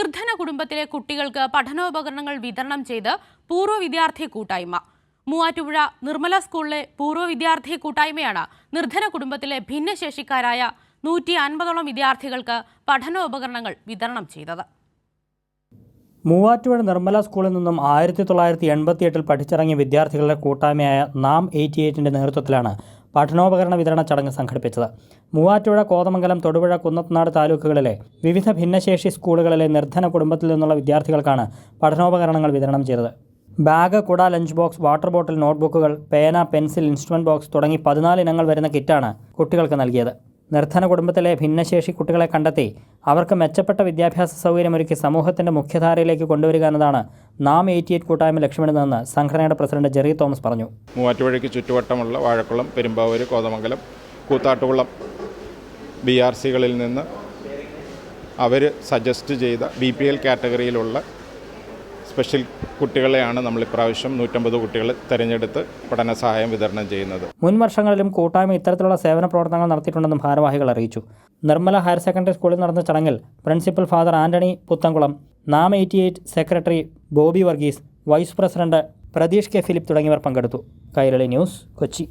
നിർധന കുടുംബത്തിലെ കുട്ടികൾക്ക് പഠനോപകരണങ്ങൾ വിതരണം ചെയ്ത് പൂർവ വിദ്യാർത്ഥി കൂട്ടായ്മ. മൂവാറ്റുപുഴ നിർമ്മല സ്കൂളിലെ പൂർവ വിദ്യാർത്ഥി കൂട്ടായ്മയാണ് നിർധന കുടുംബത്തിലെ ഭിന്നശേഷിക്കാരായ നൂറ്റി അൻപതോളം വിദ്യാർത്ഥികൾക്ക് പഠനോപകരണങ്ങൾ വിതരണം ചെയ്തത്. മൂവാറ്റുപുഴ നിർമ്മല സ്കൂളിൽ നിന്നും ആയിരത്തി തൊള്ളായിരത്തി എൺപത്തി എട്ടിൽ പഠിച്ചിറങ്ങിയ വിദ്യാർത്ഥികളുടെ കൂട്ടായ്മയായ നാം എയ്റ്റി എയ്റ്റിന്റെ നേതൃത്വത്തിലാണ് പഠനോപകരണ വിതരണ ചടങ്ങ് സംഘടിപ്പിച്ചത്. മൂവാറ്റുപുഴ കോതമംഗലം തൊടുപുഴ കുന്നത്തനാട് താലൂക്കുകളിലെ വിവിധ ഭിന്നശേഷി സ്കൂളുകളിലെ നിർധന കുടുംബത്തിൽ നിന്നുള്ള വിദ്യാർത്ഥികൾക്കാണ് പഠനോപകരണങ്ങൾ വിതരണം ചെയ്തത്. ബാഗ് കുട ലഞ്ച് ബോക്സ് വാട്ടർ ബോട്ടിൽ നോട്ട്ബുക്കുകൾ പേന പെൻസിൽ ഇൻസ്ട്രുമെന്റ് ബോക്സ് തുടങ്ങി പതിനാല് ഇനങ്ങൾ വരുന്ന കിറ്റാണ് കുട്ടികൾക്ക് നൽകിയത്. നിർധന കുടുംബത്തിലെ ഭിന്നശേഷി കുട്ടികളെ കണ്ടെത്തി അവർക്ക് മെച്ചപ്പെട്ട വിദ്യാഭ്യാസ സൗകര്യമൊരുക്കി സമൂഹത്തിന്റെ മുഖ്യധാരയിലേക്ക് കൊണ്ടുവരിക എന്നതാണ് നാം എയ്റ്റി എയ്റ്റ് കൂട്ടായ്മ ലക്ഷ്യമിടുന്നതെന്ന് സംഘടനയുടെ പ്രസിഡന്റ് ജെറി തോമസ് പറഞ്ഞു. മൂവാറ്റുപുഴയ്ക്ക് ചുറ്റുവട്ടമുള്ള വാഴക്കുളം പെരുമ്പാവൂർ കോതമംഗലം കൂത്താട്ടുകുളം ബി ആർ സികളിൽ നിന്ന് അവർ സജസ്റ്റ് ചെയ്ത ബി പി എൽ കാറ്റഗറിയിലുള്ള സ്പെഷ്യൽ കുട്ടികളെയാണ് നമ്മൾ ഇപ്രാവശ്യം നൂറ്റമ്പത് കുട്ടികളെ തിരഞ്ഞെടുത്ത് പഠന സഹായം വിതരണം ചെയ്യുന്നത്. മുൻ വർഷങ്ങളിലും കൂട്ടായ്മ ഇത്തരത്തിലുള്ള സേവന പ്രവർത്തനങ്ങൾ നടത്തിയിട്ടുണ്ടെന്നും ഭാരവാഹികൾ അറിയിച്ചു. നിർമ്മല ഹയർ സെക്കൻഡറി സ്കൂളിൽ നടന്ന ചടങ്ങിൽ പ്രിൻസിപ്പൽ ഫാദർ ആന്റണി പുത്തംകുളം നാം eighty eight secretary Bobby Varghese vice president Pratheesh K Philip തുടങ്ങിയവർ പങ്കെടുത്തു. കൈരളി ന്യൂസ് കൊച്ചി.